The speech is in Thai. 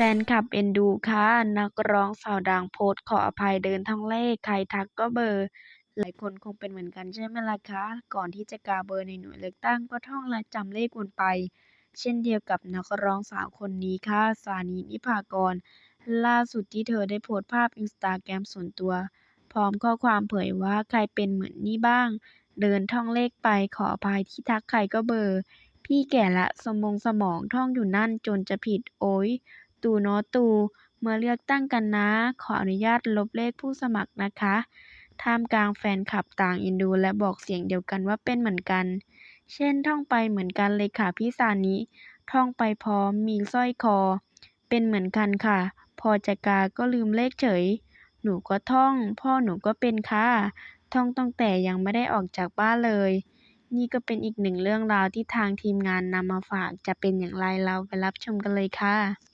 แฟนคลับเอ็นดูค่ะ นักร้องสาวดังโพสต์ขออภัยเดินท่องเลข ใครทักก็เบลอหลายคนคงเป็นเหมือนกันใช่ไหมล่ะคะ ก่อนที่จะกาเบอร์ในหน่วยเลือกตั้งก็ท่องและจำเลขวนไป เช่นเดียวกับนักร้องสาวคนนี้ค่ะ สานีนิภากร ล่าสุดที่เธอได้โพสต์ภาพอินสตาแกรมส่วนตัว พร้อมข้อความเผยว่าใครเป็นเหมือนนี่บ้าง เดินท่องเลขไปขออภัยที่ทักใครก็เบลอพี่แก่ละสมองสมองท่องอยู่นั่นจนจะผิดโอ๊ย ตู่เนาะตู่มาเลือกตั้งกันนะ ขออนุญาตลบเลขผู้สมัครนะคะ ท่ามกลางแฟนคลับต่างเอ็นดูและบอกเสียงเดียวกันว่าเป็นเหมือนกัน เช่นท่องไปเหมือนกันเลยค่ะพี่สานิ ท่องไปพร้อมมีสร้อยคอ เป็นเหมือนกันค่ะ พอจะกาก็ลืมเลขเฉย หนูก็ท่อง พ่อหนูก็เป็นค่ะ ท่องตั้งแต่ยังไม่ได้ออกจากบ้านเลย นี่ก็เป็นอีกหนึ่งเรื่องราวที่ทางทีมงานนำมาฝาก จะเป็นอย่างไรเราไปรับชมกันเลยค่ะ